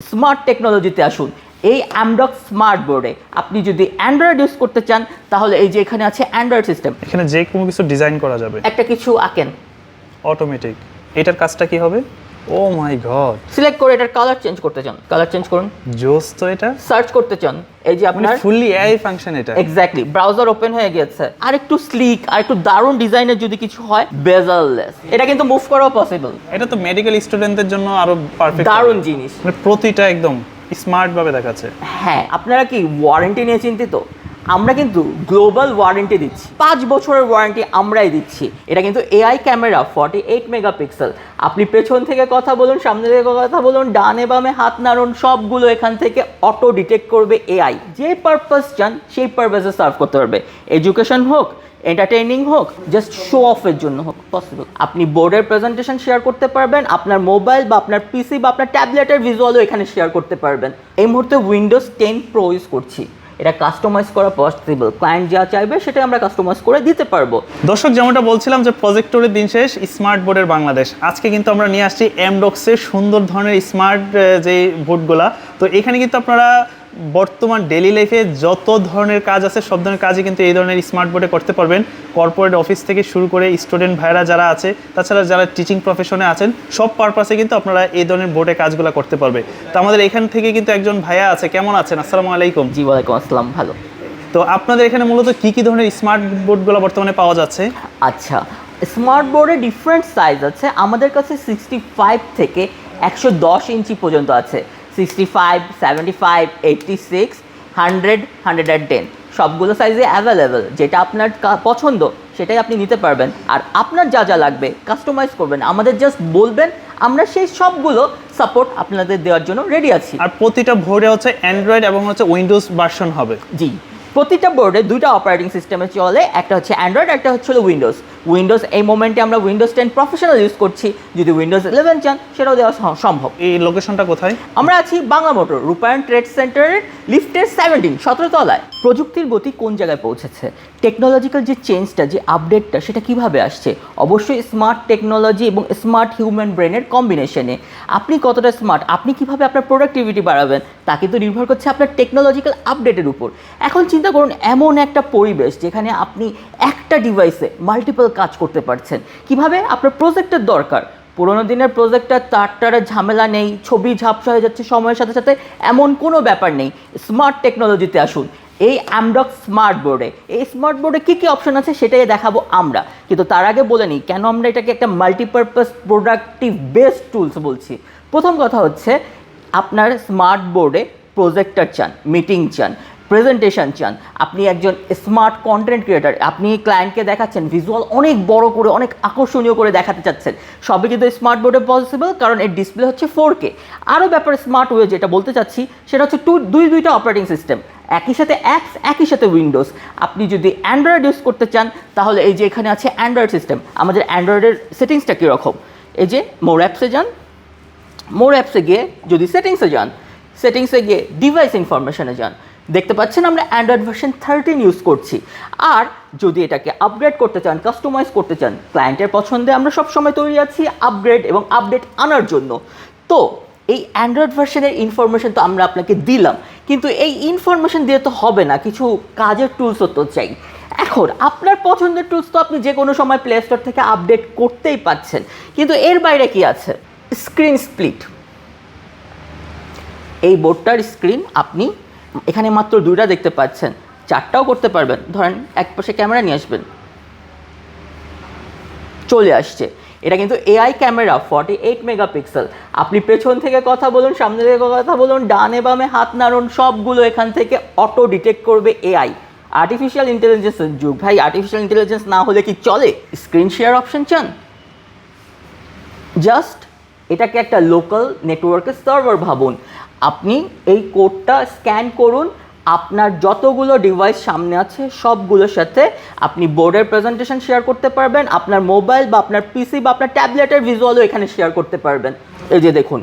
Smart টেকনোলজিতে আসুন। এই অ্যামডক স্মার্ট বোর্ডে আপনি যদি অ্যান্ড্রয়েড ইউজ করতে চান তাহলে এই যে এখানে আছে অ্যান্ড্রয়েড সিস্টেম এখানে যে কোনো কিছু ডিজাইন করা যাবে। একটা কিছু আঁকেন। অটোমেটিক এটার কাজটা কি হবে? ও মাই গড সিলেক্ট করে এটার কালার চেঞ্জ করতে চান। কালার চেঞ্জ করুন। জোস তো এটা? সার্চ করতে চান। এই যে মানে আপনার ফুললি এআই ফাংশন এটা। এক্স্যাক্টলি ব্রাউজার ওপেন হয়ে গেছে। আর একটু স্লিক আর একটু দারুণ ডিজাইনের যদি কিছু হয় বেজাললেস এটা কিন্তু মুভ করাও পসিবল এটা তো মেডিকেল স্টুডেন্টদের জন্য আরও পারফেক্ট দারুণ জিনিস। মানে প্রতিটা একদম স্মার্ট ভাবে দেখাচ্ছে। হ্যাঁ আপনারা কি ওয়ারেন্টি নিয়ে চিন্তিত? আমরা কিন্তু গ্লোবাল ওয়ারেন্টি দিচ্ছি। পাঁচ বছরের ওয়ারেন্টি আমরাই দিচ্ছি। এটা কিন্তু AI camera forty eight megapixel আপনি পেছন থেকে কথা বলুন, সামনে থেকে কথা বলুন, ডানে বামে হাত নাড়ুন, সবগুলো এখান থেকে অটো ডিটেক্ট করবে এআই যে পারপাস চান, সেই পারপাসে সার্ভ করতে পারবে। এডুকেশন হোক এন্টারটেইনিং হোক জাস্ট শো অফের জন্য হোক পসিবল আপনি বোর্ডের প্রেজেন্টেশন শেয়ার করতে পারবেন, আপনার মোবাইল বা আপনার পিসি বা আপনার ট্যাবলেটের ভিজুয়ালও এখানে শেয়ার করতে পারবেন। এই মুহূর্তে উইন্ডোজ টেন প্রো ইউজ করছি। এটা কাস্টমাইজ করা পসিবল ক্লায়েন্ট যা চাইবে সেটা আমরা কাস্টমাইজ করে দিতে পারব। দর্শক, যেমনটা বলছিলাম যে প্রজেক্টরের দিন শেষ স্মার্ট বোর্ডের বাংলাদেশ। আজকে কিন্তু আমরা নিয়ে আসছি এমডক্সের সুন্দর ধরনের স্মার্ট যে বোর্ডগুলা তো এখানে কিন্তু আপনারা বর্তমান ডেলি লাইফে যত ধরনের কাজ আছে সব ধরনের কাজই কিন্তু এই ধরনের স্মার্ট বোর্ডে করতে পারবেন। কর্পোরেট অফিস থেকে শুরু করে স্টুডেন্ট ভাইরা যারা আছে তাছাড়া যারা টিচিং প্রফেশনে আছেন সব পারপাসে কিন্তু আপনারা এই ধরনের বোর্ডে কাজগুলো করতে পারবে। তো আমাদের এখান থেকে কিন্তু একজন ভাইয়া আছে কেমন আছেন? আসসালামু আলাইকুম। জি ওয়ালাইকুম আসসালাম ভালো। তো আপনাদের এখানে মূলত কি কি ধরনের স্মার্ট বোর্ডগুলো বর্তমানে পাওয়া যাচ্ছে? আচ্ছা স্মার্ট বোর্ডে ডিফারেন্ট সাইজ আছে। আমাদের কাছে সিক্সটি ফাইভ থেকে একশো দশ ইঞ্চি পর্যন্ত আছে। Sixty five seventy five eighty six hundred hundred and ten সবগুলো সাইজে অ্যাভেলেবেল যেটা আপনার পছন্দ সেটাই আপনি নিতে পারবেন। আর আপনার যা যা লাগবে কাস্টমাইজ করবেন। আমাদের জাস্ট বলবেন আমরা সেই সবগুলো সাপোর্ট আপনাদের দেওয়ার জন্য রেডি আছি। আর প্রতিটা বোর্ডে হচ্ছে অ্যান্ড্রয়েড এবং হচ্ছে উইন্ডোজ ভার্সন হবে। জি। প্রতিটা বোর্ডে দুইটা অপারেটিং সিস্টেমে চলে একটা হচ্ছে অ্যান্ড্রয়েড একটা হচ্ছে উইন্ডোজ উইন্ডোজ এই মোমেন্টে আমরা উইন্ডোজ টেন প্রফেশনাল ইউজ করছি। যদি উইন্ডোজ ইলেভেন চান সেটাও দেওয়া সম্ভব। এই লোকেশনটা কোথায়? আমরা আছি বাংলা মোটর রূপায়ণ ট্রেড সেন্টারের লিফটের সেভেন্টিন সতেরো তলায়। প্রযুক্তির গতি কোন জায়গায় পৌঁছেছে? টেকনোলজিক্যাল যে চেঞ্জটা যে আপডেটটা সেটা কীভাবে আসছে? অবশ্যই স্মার্ট টেকনোলজি এবং স্মার্ট হিউম্যান ব্রেনের কম্বিনেশনে আপনি কতটা স্মার্ট আপনি কীভাবে আপনার প্রোডাক্টিভিটি বাড়াবেন? তা কিন্তু নির্ভর করছে আপনার টেকনোলজিক্যাল আপডেটের উপর। এখন চিন্তা করুন, এমন একটা পরিবেশ যেখানে আপনি একটা ডিভাইসে মাল্টিপল কাজ করতে পারছেন। কীভাবে? আপনার প্রজেক্টের দরকার। পুরোনো দিনের প্রজেক্টটা তারটারে ঝামেলা নেই, ছবি ঝাপসা হয়ে যাচ্ছে সময়ের সাথে সাথে, এমন কোনো ব্যাপার নেই। স্মার্ট টেকনোলজিতে আসুন। এই অ্যামডক স্মার্ট বোর্ডে এই স্মার্ট বোর্ডে কী কী অপশন আছে সেটাই দেখাবো আমরা। কিন্তু তার আগে বলে নিই, কেন আমরা এটাকে একটা মাল্টিপারপাস প্রোডাক্টিভ বেস্ট টুলস বলছি? প্রথম কথা হচ্ছে, আপনার স্মার্ট বোর্ডে প্রজেক্টর চান মিটিং চান। প্রেজেন্টেশন চান। আপনি একজন স্মার্ট কন্টেন্ট ক্রিয়েটার আপনি ক্লায়েন্টকে দেখাচ্ছেন ভিজুয়াল অনেক বড় করে, অনেক আকর্ষণীয় করে দেখাতে চাচ্ছেন। সবই কিন্তু স্মার্ট বোর্ডে পসিবল কারণ এর ডিসপ্লে হচ্ছে ফোর কে আরও ব্যাপারে স্মার্ট ওয়ে যেটা বলতে চাচ্ছি, সেটা হচ্ছে টু দুই, দুইটা অপারেটিং সিস্টেম একই সাথে অ্যাপস একই সাথে উইন্ডোজ আপনি যদি অ্যান্ড্রয়েড ইউজ করতে চান, তাহলে এই যে এখানে আছে অ্যান্ড্রয়েড সিস্টেম আমাদের অ্যান্ড্রয়েডের সেটিংসটা কীরকম? এই যে মোর অ্যাপসে যান মোর অ্যাপসে গিয়ে যদি সেটিংসে যান সেটিংসে গিয়ে ডিভাইস ইনফরমেশনে যান দেখতে পাচ্ছেন আমরা অ্যান্ড্রয়েড ভার্সন থার্টিন ইউজ করছি। আর যদি এটাকে আপগ্রেড করতে চান কাস্টমাইজ করতে চান ক্লায়েন্টের পছন্দে আমরা সবসময় তৈরি আছি আপগ্রেড এবং আপডেট আনার জন্য। তো এই অ্যান্ড্রয়েড ভার্সনের ইনফরমেশন তো আমরা আপনাকে দিলাম, কিন্তু এই ইনফরমেশন দিয়ে তো হবে না, কিছু কাজের টুলসও তো চাই। এখন, আপনার পছন্দের টুলস তো আপনি যে কোনো সময় প্লে স্টোর থেকে আপডেট করতেই পাচ্ছেন, কিন্তু এর বাইরে কি আছে? স্ক্রিন স্প্লিট এই বোর্ডটার স্ক্রিন আপনি এখানে মাত্র দুইটা দেখতে পাচ্ছেন। চারটাও করতে পারবেন। ধরেন এক পাশে ক্যামেরা নিয়ে আসবেন। চলে আসছে। এটা কিন্তু AI camera forty eight megapixel. আপনি পেছন থেকে কথা বলুন, সামনে থেকে কথা বলুন, ডানে বামে হাত নাড়ুন, সবগুলো এখান থেকে অটো ডিটেক্ট করবে এআই আর্টিফিশিয়াল ইন্টেলিজেন্সের যুগ। ভাই আর্টিফিশিয়াল ইন্টেলিজেন্স না হলে কি চলে? স্ক্রিন শেয়ার অপশন চান? জাস্ট এটাকে একটা লোকাল নেটওয়ার্কের সার্ভার ভাবুন। আপনি এই কোডটা স্ক্যান করুন। আপনার যতগুলো ডিভাইস সামনে আছে, সবগুলোর সাথে আপনি বোর্ডের প্রেজেন্টেশন শেয়ার করতে পারবেন। আপনার মোবাইল বা আপনার পিসি বা আপনার ট্যাবলেটের ভিজুয়ালও এখানে শেয়ার করতে পারবেন। এই যে দেখুন,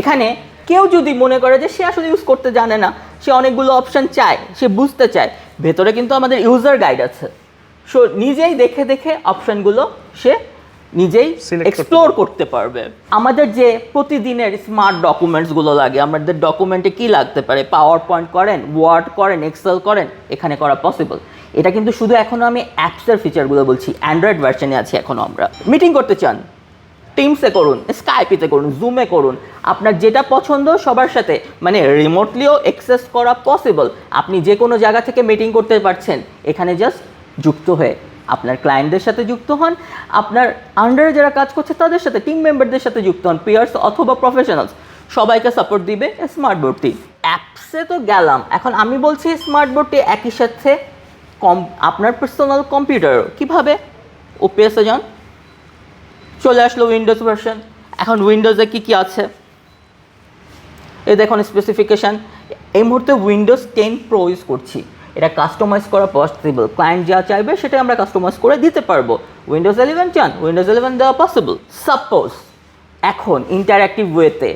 এখানে কেউ যদি মনে করে যে সে আসলে ইউজ করতে জানে না, সে অনেকগুলো অপশান চায়, সে বুঝতে চায়, ভেতরে কিন্তু আমাদের ইউজার গাইড আছে। সো নিজেই দেখে দেখে অপশানগুলো সে নিজেই এক্সপ্লোর করতে পারবে। আমাদের যে প্রতিদিনের স্মার্ট ডকুমেন্টসগুলো লাগে আমাদের ডকুমেন্টে কি লাগতে পারে? পাওয়ার পয়েন্ট করেন ওয়ার্ড করেন এক্সেল করেন এখানে করা পসিবল এটা কিন্তু শুধু এখনও আমি অ্যাপসের ফিচারগুলো বলছি অ্যান্ড্রয়েড ভার্সনে আছি এখনও আমরা। মিটিং করতে চান টিমসে করুন স্কাইপিতে করুন জুমে করুন আপনার যেটা পছন্দ সবার সাথে মানে রিমোটলিও অ্যাক্সেস করা পসিবল আপনি যে কোনো জায়গা থেকে মিটিং করতে পারছেন এখানে জাস্ট যুক্ত হয়ে আপনার ক্লায়েন্টদের সাথে যুক্ত হন, আপনার আন্ডারে যারা কাজ করছে তাদের সাথে টিম মেম্বারদের সাথে যুক্ত হন পিয়ার্স অথবা প্রফেশনালস সবাইকে সাপোর্ট দিবে স্মার্ট বোর্ডটি অ্যাপসে তো গেলাম। এখন আমি বলছি স্মার্ট বোর্ডটি একই সাথে কম আপনার পার্সোনাল কম্পিউটারও কীভাবে? ওপিএসে যান। চলে আসলো উইন্ডোজ ভার্সন এখন উইন্ডোজে কি কি আছে? এই দেখুন স্পেসিফিকেশান এই মুহূর্তে উইন্ডোজ টেন প্রো ইউজ করছি। এটা কাস্টমাইজ করা পসিবল ক্লায়েন্ট যা চাইবে সেটা আমরা কাস্টমাইজ করে দিতে পারব। উইন্ডোজ ইলেভেন চান উইন্ডোজ ইলেভেন দেওয়া পসিবল সাপোজ এখন ইন্টারঅ্যাক্টিভ ওয়েতে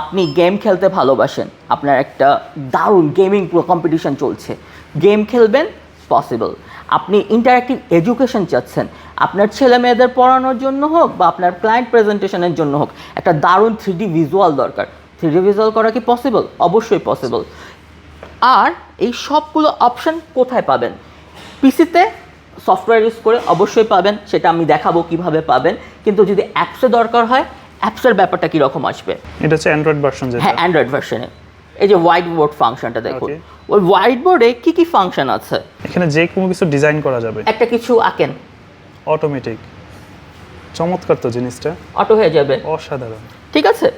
আপনি গেম খেলতে ভালোবাসেন। আপনার একটা দারুণ গেমিং কম্পিটিশন চলছে। গেম খেলবেন পসিবল আপনি ইন্টারঅ্যাক্টিভ এডুকেশন চাচ্ছেন। আপনার ছেলে মেয়েদের পড়ানোর জন্য হোক বা আপনার ক্লায়েন্ট প্রেজেন্টেশনের জন্য হোক, একটা দারুণ থ্রি ডি ভিজুয়াল দরকার। থ্রি ডি ভিজুয়াল করা কি পসিবল অবশ্যই পসিবল আর এই সবগুলো অপশান কোথায় পাবেন? পিসিতে সফটওয়্যার ইউজ করে অবশ্যই পাবেন সেটা আমি দেখাবো কীভাবে পাবেন। কিন্তু যদি অ্যাপসে দরকার হয় অ্যাপসের ব্যাপারটা কীরকম আসবে? এটা হচ্ছে অ্যান্ড্রয়েড ভার্সন হ্যাঁ অ্যান্ড্রয়েড ভার্সনে এই যে হোয়াইট বোর্ড ফাংশনটা দেখুন। ওই হোয়াইট বোর্ডে কী কী ফাংশন আছে? এখানে যে কোনো কিছু ডিজাইন করা যাবে। একটা কিছু আঁকেন। অটোমেটিক চমৎকার তো জিনিসটা। অটো হয়ে যাবে। অসাধারণ। ঠিক আছে?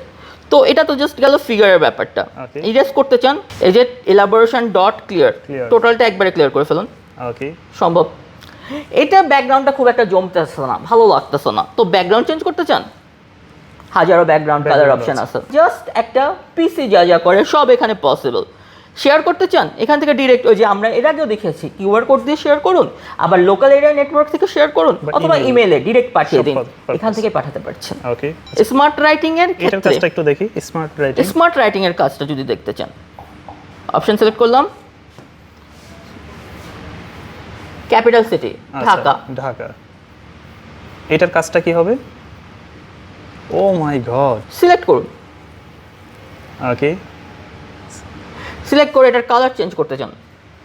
তো এটা তো জাস্ট গেল ফিগারের ব্যাপারটা। ইরেজ করতে চান এই যে এলাবোরেশন ডট ক্লিয়ার টোটালটা একবারে ক্লিয়ার করে ফেলুন। ওকে সম্ভব। এটা ব্যাকগ্রাউন্ডটা খুব একটা জমতেছে না ভালো লাগতেছে না। তো ব্যাকগ্রাউন্ড চেঞ্জ করতে চান? হাজারো ব্যাকগ্রাউন্ড কালার অপশন আছে। জাস্ট একটা পিসি যা যা করে সব এখানে পসিবল শেয়ার করতে চান এখান থেকে ডিরেক্ট ওই যে আমরা এর আগেও দেখেছি কিউআর কোড দিয়ে শেয়ার করুন আবার লোকাল এরিয়া নেটওয়ার্ক থেকে শেয়ার করুন অথবা। ইমেলে ডিরেক্ট পাঠিয়ে দিন এখান থেকে পাঠাতে পারছেন। ওকে স্মার্ট রাইটিং এর ক্ষেত্রে কাজটা একটু দেখি স্মার্ট রাইটিং স্মার্ট রাইটিং এর কাজটা যদি দেখতে চান। অপশন সিলেক্ট করলাম। Capital city Dhaka. ঢাকা। এটার কাজটা কি হবে? ও মাই গড সিলেক্ট করুন। ওকে সিলেক্ট করে এটার কালার চেঞ্জ করতে চান।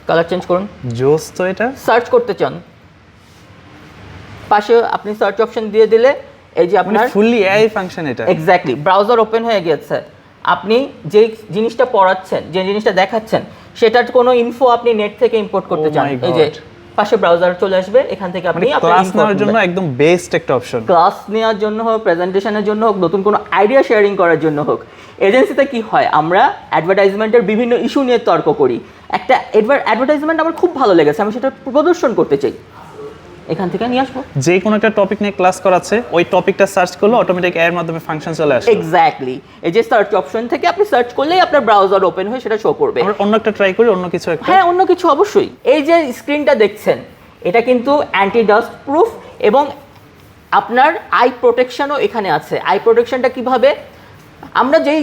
কালার চেঞ্জ করুন। জোস তো এটা? সার্চ করতে চান। পাশে আপনি সার্চ অপশন দিয়ে দিলে এই যে মানে আপনার ফুললি এআই ফাংশন এটা। এক্স্যাক্টলি ব্রাউজার ওপেন হয়ে গেছে আপনি যে জিনিসটা পড়াচ্ছেন যে জিনিসটা দেখাচ্ছেন সেটার কোনো ইনফো আপনি নেট থেকে ইম্পোর্ট করতে Oh চান। এই যে. পাশে ব্রাউজার চলে আসবে এখান থেকে আপনি মানে ক্লাস নেওয়ার জন্য একদম বেস্ট একটা অপশন ক্লাস নেওয়ার জন্য হোক প্রেজেন্টেশনের জন্য হোক নতুন কোনো আইডিয়া শেয়ারিং করার জন্য হোক এজেন্সিতে কি হয়? আমরা অ্যাডভার্টাইজমেন্টের বিভিন্ন ইস্যু নিয়ে তর্ক করি। একটা অ্যাডভার্টাইজমেন্ট আমার খুব ভালো লেগেছে আমি সেটা প্রদর্শন করতে চাই। এখান থেকে নিয়ে আসব। যে কোনো একটা টপিক নিয়ে ক্লাস করাচ্ছে ওই টপিকটা সার্চ করলে অটোমেটিক এর মাধ্যমে ফাংশন চলে আসে এক্স্যাক্টলি এই যে সার্চ অপশন থেকে আপনি সার্চ করলেই আপনার ব্রাউজার ওপেন হয়ে সেটা শো করবে। আমরা অন্য একটা ট্রাই করি অন্য কিছু একটা। হ্যাঁ অন্য কিছু অবশ্যই। এই যে স্ক্রিনটা দেখছেন এটা কিন্তু অ্যান্টি ডাস্ট প্রুফ এবং আপনার আই প্রোটেকশনও এখানে আছে। আই প্রোটেকশনটা কীভাবে? আমরা যেই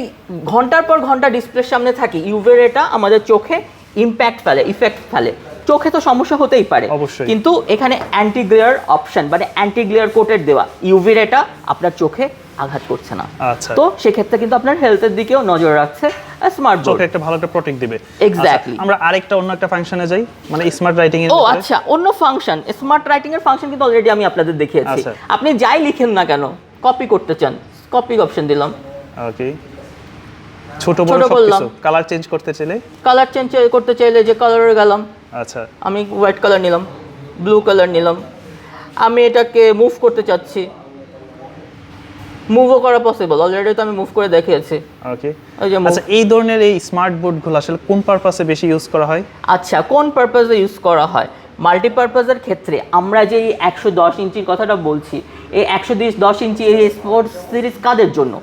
ঘণ্টার পর ঘণ্টা ডিসপ্লের সামনে থাকি ইউভের এটা আমাদের চোখে ইম্প্যাক্ট ফেলে ইফেক্ট ফেলে। চোখে তো সমস্যা হতেই পারে। কিন্তু এখানে অ্যান্টি গ্লেয়ার অপশন মানে অ্যান্টি গ্লেয়ার কোটেড দেওয়া ইউভি রেটা আপনার চোখে আঘাত করছে না। আচ্ছা। তো সেক্ষেত্রে কিন্তু আপনার হেলথের দিকেও নজর রাখছে স্মার্ট বোর্ড একটা ভালো একটা প্রোটেক্ট দিবে। Exactly. আচ্ছা, আমরা আরেকটা অন্য একটা ফাংশনে যাই মানে স্মার্ট রাইটিং এর ও আচ্ছা অন্য ফাংশন স্মার্ট রাইটিং এর ফাংশন কিন্তু অলরেডি আমি আপনাদের দেখিয়েছি। আচ্ছা। আপনি যাই লিখেন না কেন কপি করতে চান কপি অপশন দিলাম। ওকে ছোট বড় করলাম। সবকিছু। কালার চেঞ্জ করতে চাইলে? কালার চেঞ্জ করতে চাইলে যে কালারে গেলাম। আচ্ছা। আমি হোয়াইট কালার নিলাম ব্লু কালার নিলাম। আমি এটাকে মুভ করতে চাচ্ছি। মুভও করা পসিবল অলরেডি তো আমি মুভ করে দেখিয়েছি। ওকে। আচ্ছা এই ধরনের এই স্মার্ট বোর্ডগুলো আসলে কোন পারপাসে বেশি ইউজ করা হয়? আচ্ছা কোন পারপাসে ইউজ করা হয়? মাল্টিপারপাসের ক্ষেত্রে আমরা যে এই একশো দশ ইঞ্চির কথাটা বলছি এই একশো দশ ইঞ্চি এই স্পোর্টস সিরিজ কাদের জন্য?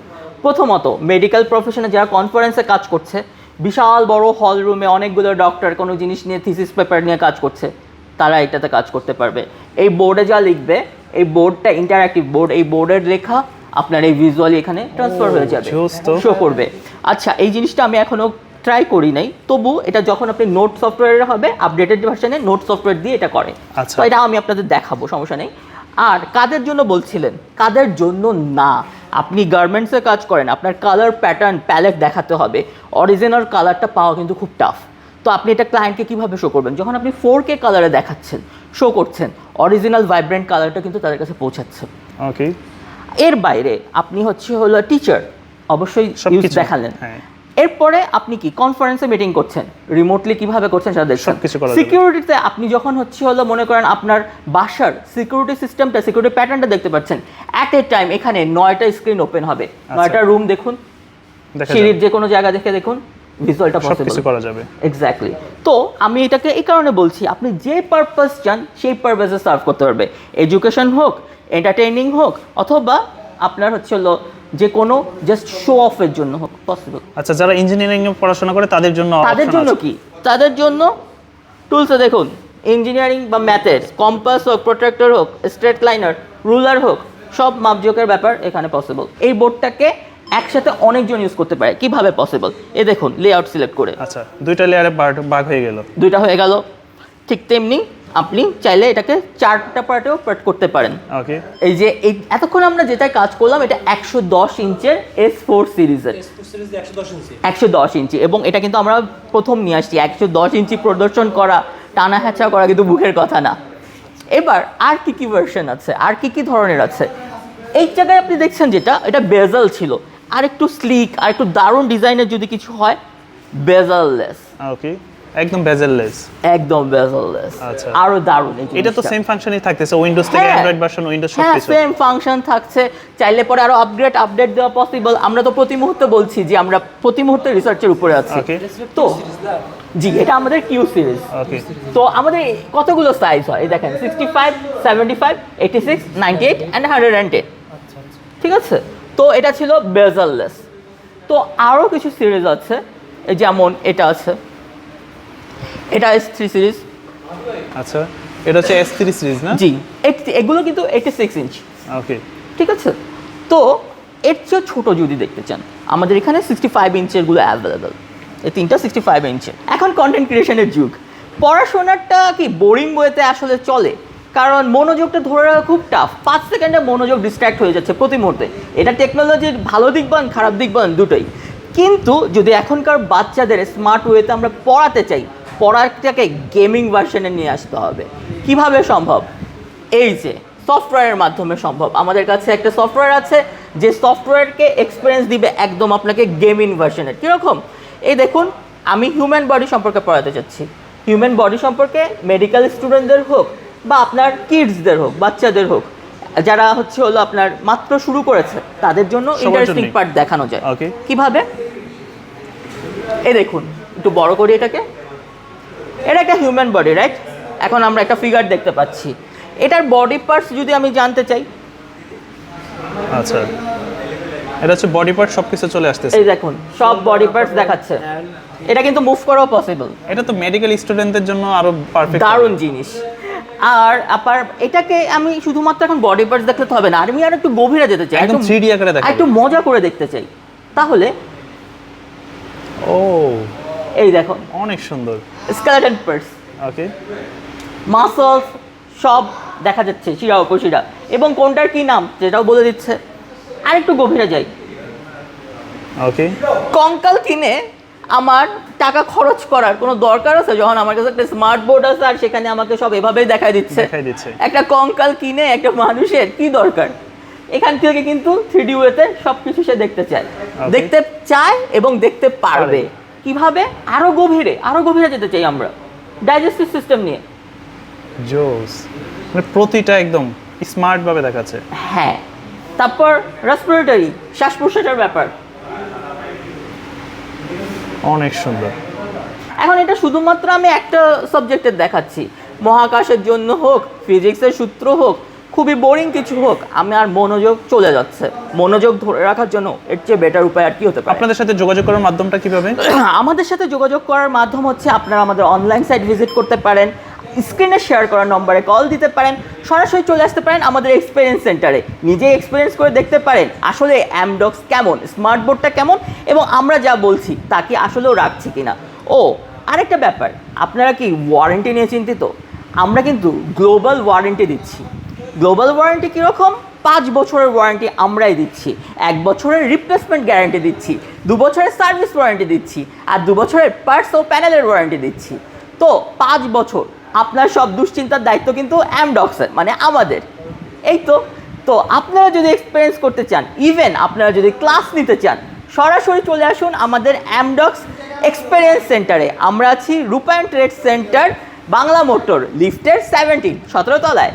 প্রথমত মেডিকেল প্রফেশনে যারা কনফারেন্সে কাজ করছে বিশাল বড় হল রুমে অনেকগুলো ডক্টর কোনো জিনিস নিয়ে থিসিস পেপার নিয়ে কাজ করছে। তারা এটাতে কাজ করতে পারবে। এই বোর্ডে যা লিখবে এই বোর্ডটা ইন্টারঅ্যাক্টিভ বোর্ড এই বোর্ডের লেখা আপনার এই ভিজুয়ালি এখানে ট্রান্সফার হয়ে যাবে। শো করবে। আচ্ছা এই জিনিসটা আমি এখনও ট্রাই করি নাই। তবু এটা যখন আপনি নোট সফটওয়্যারে হবে আপডেটেড ভার্সনে নোট সফটওয়্যার দিয়ে এটা করে। আচ্ছা। তো এটা আমি আপনাদের দেখাবো সমস্যা নেই। আর কাদের জন্য বলছিলেন? কাদের জন্য না। আপনি গার্মেন্টসে কাজ করেন আপনার কালার প্যাটার্ন প্যালেট দেখাতে হবে। অরিজিনাল কালারটা পাওয়া কিন্তু খুব টাফ তো আপনি এটা ক্লায়েন্টকে কীভাবে শো করবেন? যখন আপনি ফোর কে কালারে দেখাচ্ছেন শো করছেন অরিজিনাল ভাইব্রেন্ট কালারটা কিন্তু তাদের কাছে পৌঁছাচ্ছে। ওকে এর বাইরে আপনি হচ্ছে হলো টিচার অবশ্যই ইউজ দেখালেন। হ্যাঁ। এরপরে আপনি কি কনফারেন্সে মিটিং করছেন? রিমোটলি কীভাবে করছেন সেটা দেখছেন। সিকিউরিটিতে আপনি যখন হচ্ছে হলো মনে করেন আপনার বাসার সিকিউরিটি সিস্টেমটা সিকিউরিটি প্যাটার্নটা দেখতে পাচ্ছেন অ্যাট এ টাইম এখানে নয়টা স্ক্রিন ওপেন হবে। নয়টা রুম দেখুন দেখা সিঁড়ির যে কোনো জায়গা দেখে দেখুন ভিজুয়ালটা সব পসিবল করা যাবে। এক্স্যাক্টলি তো আমি এটাকে এই কারণে বলছি আপনি যে পারপাস চান সেই পারপাসে সার্ভ করতে পারবে। এডুকেশন হোক এন্টারটেইনিং হোক অথবা আপনার হচ্ছে হলো যে কোনো জাস্ট শো অফের জন্য হোক পসিবল আচ্ছা যারা ইঞ্জিনিয়ারিং এ পড়াশোনা করে তাদের জন্য তাদের জন্য। কি? তাদের জন্য টুলসে দেখুন ইঞ্জিনিয়ারিং বা ম্যাথের কম্পাস হোক প্রোট্রাক্টর হোক স্ট্রেট লাইনার রুলার হোক সব মাপজোকের ব্যাপার এখানে পসিবল এই বোর্ডটাকে একসাথে অনেকজন ইউজ করতে পারে। কীভাবে পসিবল এ দেখুন লেআউট সিলেক্ট করে। আচ্ছা দুইটা লেয়ারে ভাগ হয়ে গেল। দুইটা হয়ে গেল। ঠিক তেমনি আপনি চাইলে এটাকে চারটা পার্টেও পার্ট করতে পারেন। ওকে এই যে এই এতক্ষণ আমরা যেটা কাজ করলাম এটা একশো দশ ইঞ্চের এস ফোর সিরিজের একশো দশ ইঞ্চি। এবং এটা কিন্তু আমরা প্রথম নিয়ে আসছি। একশো দশ ইঞ্চি প্রদর্শন করা টানা হ্যাচা করা কিন্তু মুখের কথা না। এবার আর কি কি ভার্সন আছে? আর কি কি ধরনের আছে? এই জায়গায় আপনি দেখছেন যেটা এটা বেজাল ছিল। আর একটু স্লিক আর একটু দারুণ ডিজাইনের যদি কিছু হয় বেজাললেস ওকে একদম বেজেললেস একদম বেজাললেস আচ্ছা। আরও দারুণ এটা তো সেম ফাংশনই থাকতেছে উইন্ডোজ থেকে। অ্যান্ড্রয়েড ভার্সন উইন্ডোজ হ্যাঁ সবকিছু। সেম ফাংশন থাকছে। চাইলে পরে আরও আপগ্রেড আপডেট দেওয়া পসিবল আমরা তো প্রতি মুহূর্তে বলছি যে আমরা প্রতি মুহূর্তে রিসার্চের উপরে আছি। তো জি এটা আমাদের কিউ সিরিজ তো আমাদের কতগুলো সাইজ হয়? এই দেখেন sixty five seventy five eighty six ninety eight and hundred and ten ঠিক আছে? তো এটা ছিল বেজাললেস তো আরও কিছু সিরিজ আছে যেমন এটা আছে। এটা এস থ্রি সিরিজ আচ্ছা এটা হচ্ছে এস থ্রি সিরিজ না? জি এগুলো কিন্তু এইটি সিক্স ইঞ্চ ওকে ঠিক আছে? তো এর চেয়ে ছোটো যদি দেখতে চান আমাদের এখানে সিক্সটি ফাইভ ইঞ্চেরগুলো অ্যাভেলেবেল এই তিনটা সিক্সটি ফাইভ ইঞ্চের এখন কন্টেন্ট ক্রিয়েশনের যুগ। পড়াশোনাটা কি বোরিং বইতে আসলে চলে? কারণ মনোযোগটা ধরে রাখা খুব টাফ পাঁচ সেকেন্ডে মনোযোগ ডিস্ট্র্যাক্ট হয়ে যাচ্ছে প্রতি মুহূর্তে। এটা টেকনোলজির ভালো দিক বলেন খারাপ দিক বলেন দুটোই। কিন্তু যদি এখনকার বাচ্চাদের স্মার্ট ওয়েতে আমরা পড়াতে চাই পড়াটাকে গেমিং ভার্সনে নিয়ে আসতে হবে। কীভাবে সম্ভব? এই যে সফটওয়্যারের মাধ্যমে সম্ভব। আমাদের কাছে একটা সফটওয়্যার আছে যে সফটওয়্যারকে এক্সপিরিয়েন্স দিবে একদম আপনাকে গেমিং ভার্সনের কীরকম? এই দেখুন আমি হিউম্যান বডি সম্পর্কে পড়াতে চাচ্ছি। হিউম্যান বডি সম্পর্কে মেডিকেল স্টুডেন্টদের হোক বা আপনার কিডসদের হোক বাচ্চাদের হোক যারা হচ্ছে হলো আপনার মাত্র শুরু করেছে তাদের জন্য ইন্টারেস্টিং পার্ট দেখানো যায়. কীভাবে? এ দেখুন একটু বড় করি এটাকে। এটা একটা হিউম্যান বডি রাইট এখন আমরা একটা ফিগার দেখতে পাচ্ছি। এটার বডি পার্টস যদি আমি জানতে চাই। আচ্ছা। এটা হচ্ছে বডি পার্ট সবকিছু চলে আসতেছে। এই দেখুন সব বডি পার্টস দেখাচ্ছে। এটা কিন্তু মুভ করাও পসিবল এটা তো মেডিকেল স্টুডেন্টদের জন্য আরও পারফেক্ট দারুণ জিনিস। আর আবার এটাকে আমি শুধুমাত্র এখন বডি পার্টস দেখলে তো হবে না আমি আর একটু গভীরে যেতে চাই। একদম একটু- 3D আকারে দেখাবে। একটু মজা করে দেখতে চাই। তাহলে ও। এই দেখো। অনেক সুন্দর। স্কেলেটন পার্টস ওকে মাসলস সব দেখা যাচ্ছে শিরা উপশিরা। এবং কোনটার কি নাম সেটাও বলে দিচ্ছে। আর একটু গভীরে যাই। ওকে কঙ্কাল কিনে আমার টাকা খরচ করার কোনো দরকার আছে? যখন আমার কাছে একটা স্মার্ট বোর্ড আছে আর সেখানে আমাকে সব এভাবেই দেখাই দিচ্ছে। একটা কঙ্কাল কিনে একটা মানুষের কি দরকার? এখান থেকে কিন্তু থ্রি ওয়েতে সব কিছু সে দেখতে চায়। দেখতে চায় এবং দেখতে পারবে। কীভাবে? আরও গভীরে আরও গভীরে যেতে চাই আমরা। ডাইজেস্টিভ সিস্টেম নিয়ে। জোস। মানে প্রতিটা একদম স্মার্ট ভাবে দেখাচ্ছে। হ্যাঁ। তারপর রেসপিরেটরি শ্বাস প্রশ্বাসের ব্যাপার। অনেক সুন্দর। এখন এটা শুধুমাত্র আমি একটা সাবজেক্টের দেখাচ্ছি। মহাকাশের জন্য হোক ফিজিক্সের সূত্র হোক খুবই বোরিং কিছু হোক আমি আর মনোযোগ চলে যাচ্ছে। মনোযোগ ধরে রাখার জন্য এর চেয়ে বেটার উপায় আর কি হতে পারে। আপনাদের সাথে যোগাযোগ করার মাধ্যমটা কীভাবে? আমাদের সাথে যোগাযোগ করার মাধ্যম হচ্ছে আপনারা আমাদের অনলাইন সাইট ভিজিট করতে পারেন স্ক্রিনে শেয়ার করা নম্বরে কল দিতে পারেন সরাসরি চলে আসতে পারেন আমাদের এক্সপিরিয়েন্স সেন্টারে নিজেই এক্সপিরিয়েন্স করে দেখতে পারেন আসলে অ্যামডক্স কেমন স্মার্ট বোর্ডটা কেমন এবং আমরা যা বলছি তা কি আসলেও রাখছি কিনা। ও আরেকটা ব্যাপার আপনারা কি ওয়ারেন্টি নিয়ে চিন্তিত? আমরা কিন্তু গ্লোবাল ওয়ারেন্টি দিচ্ছি। গ্লোবাল ওয়ারেন্টি কীরকম? পাঁচ বছরের ওয়ারেন্টি আমরাই দিচ্ছি। এক বছরের রিপ্লেসমেন্ট গ্যারান্টি দিচ্ছি। দু বছরের সার্ভিস ওয়ারেন্টি দিচ্ছি। আর দু বছরের পার্টস ও প্যানেলের ওয়ারেন্টি দিচ্ছি। তো পাঁচ বছর। আপনার সব দুশ্চিন্তার দায়িত্ব কিন্তু অ্যামডক্সের মানে আমাদের। এই তো। তো আপনারা যদি এক্সপিরিয়েন্স করতে চান ইভেন আপনারা যদি ক্লাস নিতে চান, সরাসরি চলে আসুন আমাদের অ্যামডক্স এক্সপিরিয়েন্স সেন্টারে আমরা আছি Rupayan trade centre Bangla motor লিফটের সেভেন্টিন সতেরো তলায়।